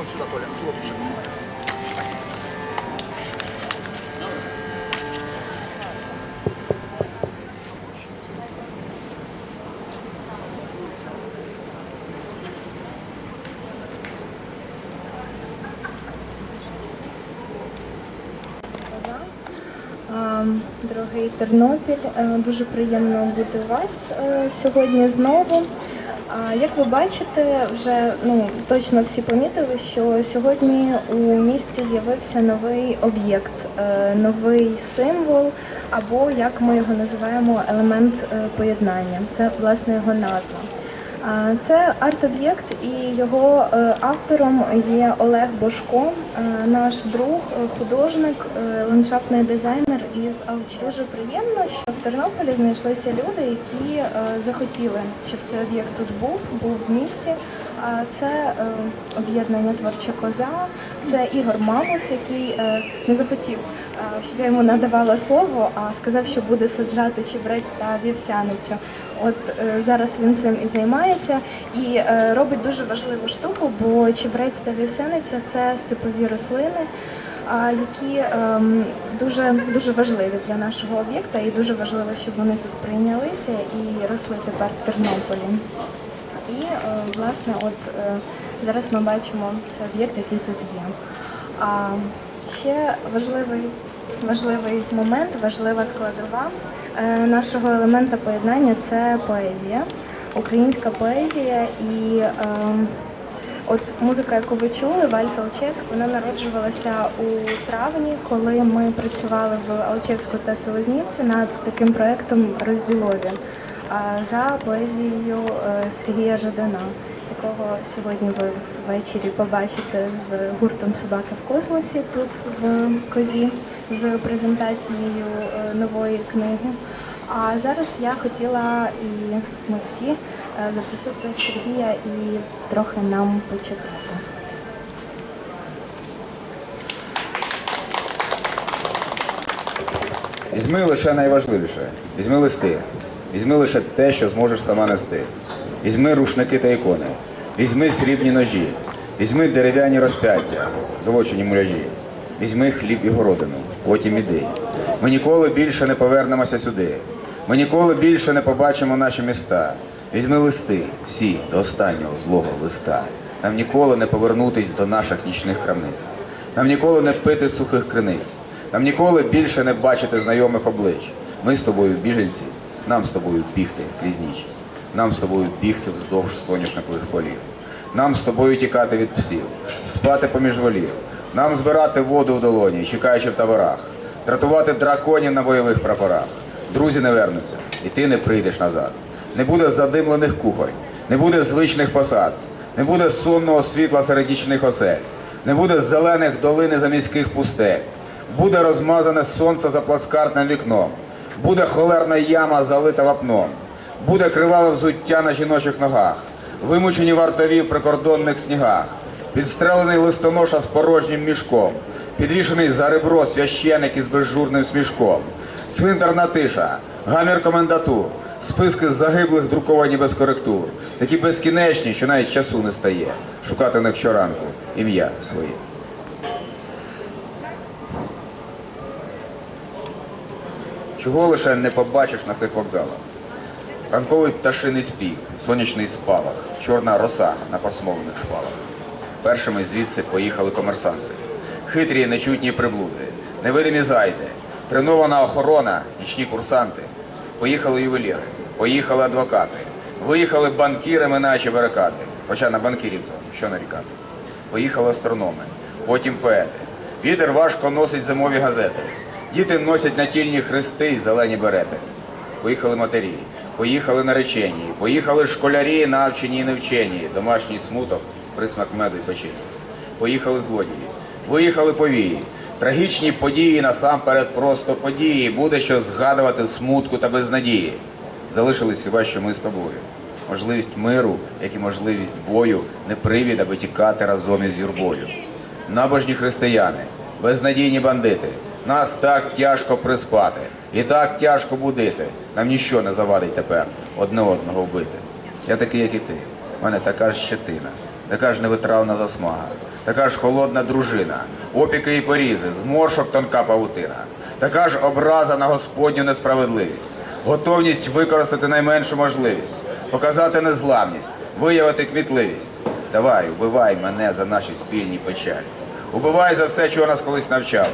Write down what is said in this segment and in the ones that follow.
вон сюда, Толя. Хлопчик. А, Дорогий Тернопіль, е, дуже приємно бути у вас е, сьогодні знову. Як ви бачите, вже ну точно всі помітили, що сьогодні у місті з'явився новий об'єкт, е, новий символ, або як ми його називаємо, елемент е, поєднання. Це власне його назва. Це арт-об'єкт, і його е, автором є Олег Бошко, е, наш друг, е, художник, ландшафтний дизайнер із Алчі. Дуже приємно, що в Тернополі знайшлися люди, які захотіли, щоб цей об'єкт тут був, був в місті. Це об'єднання Творча коза, це Ігор Мамус, який не захотів, щоб я йому надавала слово, а сказав, що буде саджати чебрець та вівсяницю. От зараз він цим і займається і е, робить дуже важливу штуку, бо чебрець та вівсяниця це степові рослини, які ем, дуже дуже важливі для нашого об'єкта, і дуже важливо, щоб вони тут прийнялися і росли тепер в Тернополі. І е, власне, от е, зараз ми бачимо цей об'єкт, який тут є. Ще важливий, важливий момент, важлива складова нашого елемента поєднання це поезія, українська поезія і. е, От музика, яку ви чули, Вальс Алчевськ, вона народжувалася у травні, коли ми працювали в Алчевську та Селезнівці над таким проєктом розділові за поезією е, Сергія Жадана, якого сьогодні ви ввечері побачите з гуртом Собаки в космосі тут в Козі з презентацією е, нової книги. А зараз я хотіла і ми всі е, запросити Сергія і трохи нам почитати. Візьми лише найважливіше. Візьми листи. Візьми лише те, що зможеш сама нести. Візьми рушники та ікони. Візьми срібні ножі. Візьми дерев'яні розп'яття, золочені муляжі. Візьми хліб і городину, потім іди. Ми ніколи більше не повернемося сюди. Ми ніколи більше не побачимо наші міста. Візьми листи, всі до останнього злого листа. Нам ніколи не повернутись до наших нічних крамниць. Нам ніколи не пити сухих криниць. Нам ніколи більше не бачити знайомих облич. Ми з тобою біженці, нам з тобою бігти крізь ніч. Нам з тобою бігти вздовж соняшникових полів. Нам з тобою тікати від псів, спати поміж волів. Нам збирати воду в долоні, чекаючи в таборах, дратувати драконів на бойових прапорах. Друзі не вернуться, і ти не прийдеш назад. Не буде задимлених кухонь, не буде звичних посад, не буде сонного світла серед нічних осель, не буде зелених долин і заміських пустель. Буде розмазане сонце за плацкартним вікном, буде холерна яма залита вапном, буде криваве взуття на жіночих ногах, вимучені вартові в прикордонних снігах, підстрелений листоноша з порожнім мішком, підвішений за ребро священик із безжурним смішком, цвинтарна тиша, гамір комендатур, списки загиблих друковані без коректур, такі безкінечні, що навіть часу не стає, шукати них щоранку ім'я своє. Чого лише не побачиш на цих вокзалах? Ранковий пташиний спів, сонячний спалах, чорна роса на посмолених шпалах. Першими звідси поїхали комерсанти. Хитрі нечутні приблуди, невидимі зайди, тренована охорона, нічні курсанти. Поїхали ювеліри, поїхали адвокати, виїхали банкіри, минаючи барикади. Хоча на банкірів то що нарікати. Поїхали астрономи, потім поети. Вітер важко носить зимові газети. Діти носять натільні хрести й зелені берети. Поїхали матері, поїхали наречені, поїхали школярі, навчені і невчені, домашній смуток, присмак меду й печені. Поїхали злодії, виїхали повії, трагічні події насамперед просто події. Буде що згадувати смутку та безнадії. Залишились хіба що ми з тобою. Можливість миру, як і можливість бою, не привід, аби тікати разом із юрбою. Набожні християни, безнадійні бандити, нас так тяжко приспати, і так тяжко будити. Нам ніщо не завадить тепер одне одного вбити. Я такий, як і ти. У мене така ж щетина, така ж невитравна засмага. Така ж холодна дружина, опіки і порізи, зморшок тонка павутина, така ж образа на Господню несправедливість, готовність використати найменшу можливість, показати незламність, виявити кмітливість. Давай, убивай мене за наші спільні печалі. Убивай за все, чого нас колись навчали.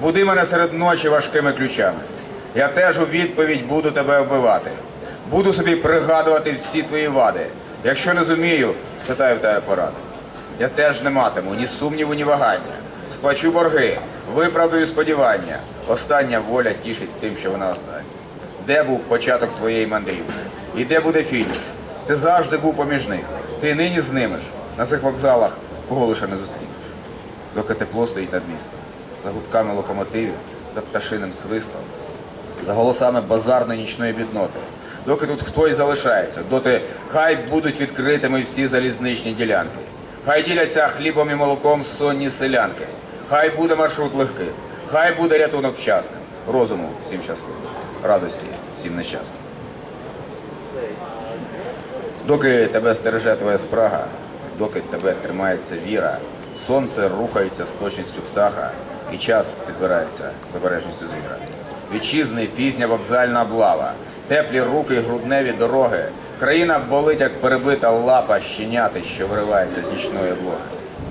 Буди мене серед ночі важкими ключами. Я теж у відповідь буду тебе вбивати. Буду собі пригадувати всі твої вади. Якщо не зумію, спитаю в тебе поради. Я теж не матиму ні сумніву, ні вагання. Сплачу борги, виправдую сподівання. Остання воля тішить тим, що вона остання. Де був початок твоєї мандрівки? І де буде фініш? Ти завжди був поміж них. Ти нині знимеш. На цих вокзалах кого лише не зустрінеш. Доки тепло стоїть над містом, за гудками локомотивів, за пташиним свистом, за голосами базарної нічної бідноти. Доки тут хтось залишається, доти хай будуть відкритими всі залізничні ділянки. Хай діляться хлібом і молоком сонні селянки. Хай буде маршрут легким, хай буде рятунок вчасним, розуму всім щасливим, радості всім нещасним. Доки тебе стереже твоя спрага, доки тебе тримається віра, сонце рухається з точністю птаха, і час підбирається з обережністю звіра. Вітчизни, пізня вокзальна облава, теплі руки, грудневі дороги. Країна болить, як перебита лапа щеняти, що виривається з нічної облоги.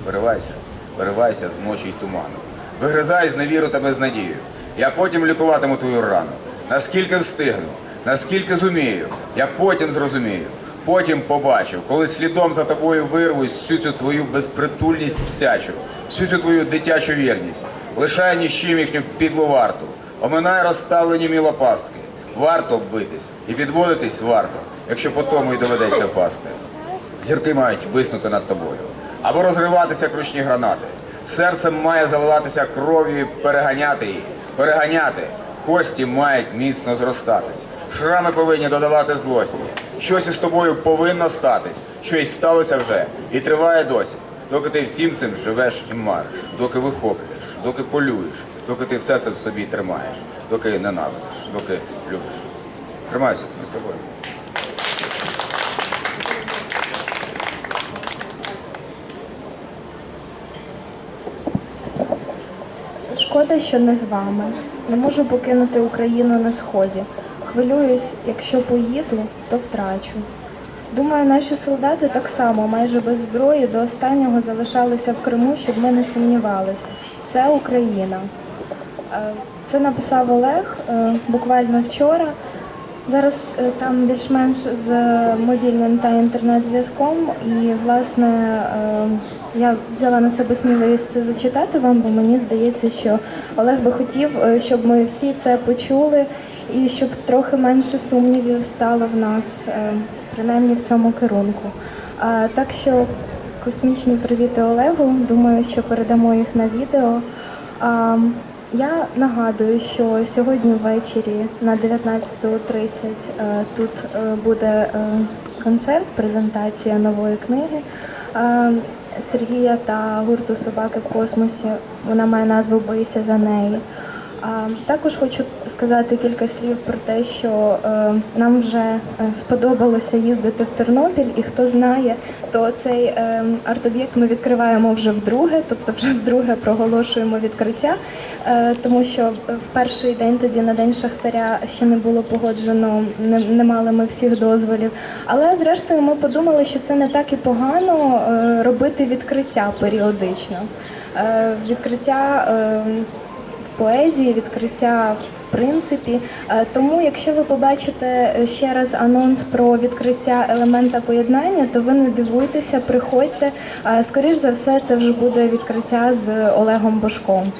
Виривайся, виривайся з ночі й туману. Вигризай з невіру та безнадію. Я потім лікуватиму твою рану. Наскільки встигну, наскільки зумію, я потім зрозумію. Потім побачив, коли слідом за тобою вирвусь всю цю твою безпритульність псячу, всю цю твою дитячу вірність. Лишай ніщим їхню підлу варту, оминай розставлені мілопастки. Варто битись і підводитись варто, якщо по тому й доведеться впасти. Зірки мають виснути над тобою або розриватися як ручні гранати. Серцем має заливатися кров'ю переганяти її, переганяти. Кості мають міцно зростатись. Шрами повинні додавати злості. Щось із тобою повинно статись, щось сталося вже і триває досі. Доки ти всім цим живеш і мариш, доки вихоплюєш, доки полюєш, доки ти все це в собі тримаєш, доки ненавидиш, доки любиш. Тримайся, ми з тобою. Шкода, що не з вами. Не можу покинути Україну на сході. Хвилююсь, якщо поїду, то втрачу. Думаю, наші солдати так само, майже без зброї, до останнього залишалися в Криму, щоб ми не сумнівались. Це Україна. Е, Це написав Олег е, буквально вчора. Зараз е, там більш-менш з мобільним та інтернет-зв'язком, і власне е, я взяла на себе сміливість це зачитати вам, бо мені здається, що Олег би хотів, е, щоб ми всі це почули, і щоб трохи менше сумнівів стало в нас, принаймні в цьому керунку. Так що космічні привіти Олегу. Думаю, що передамо їх на відео. Я нагадую, що сьогодні ввечері на 19.30 е, тут е, буде е, концерт, презентація нової книги Сергія та гурту Собаки в космосі. Вона має назву Бийся за неї. Також хочу сказати кілька слів про те, що е, нам вже е, сподобалося їздити в Тернопіль, і хто знає, то цей е, арт-об'єкт ми відкриваємо вже вдруге, тобто вже вдруге проголошуємо відкриття, тому що в перший день тоді на день шахтаря ще не було погоджено, не, мали ми всіх дозволів. Але зрештою ми подумали, що це не так і погано робити відкриття періодично. Відкриття. Е, поезії, відкриття в принципі. Е, Тому, якщо ви побачите е, ще раз анонс про відкриття елемента поєднання, то ви не дивуйтеся, приходьте. Скоріше Скоріш за все, це вже буде відкриття з Олегом Бошком.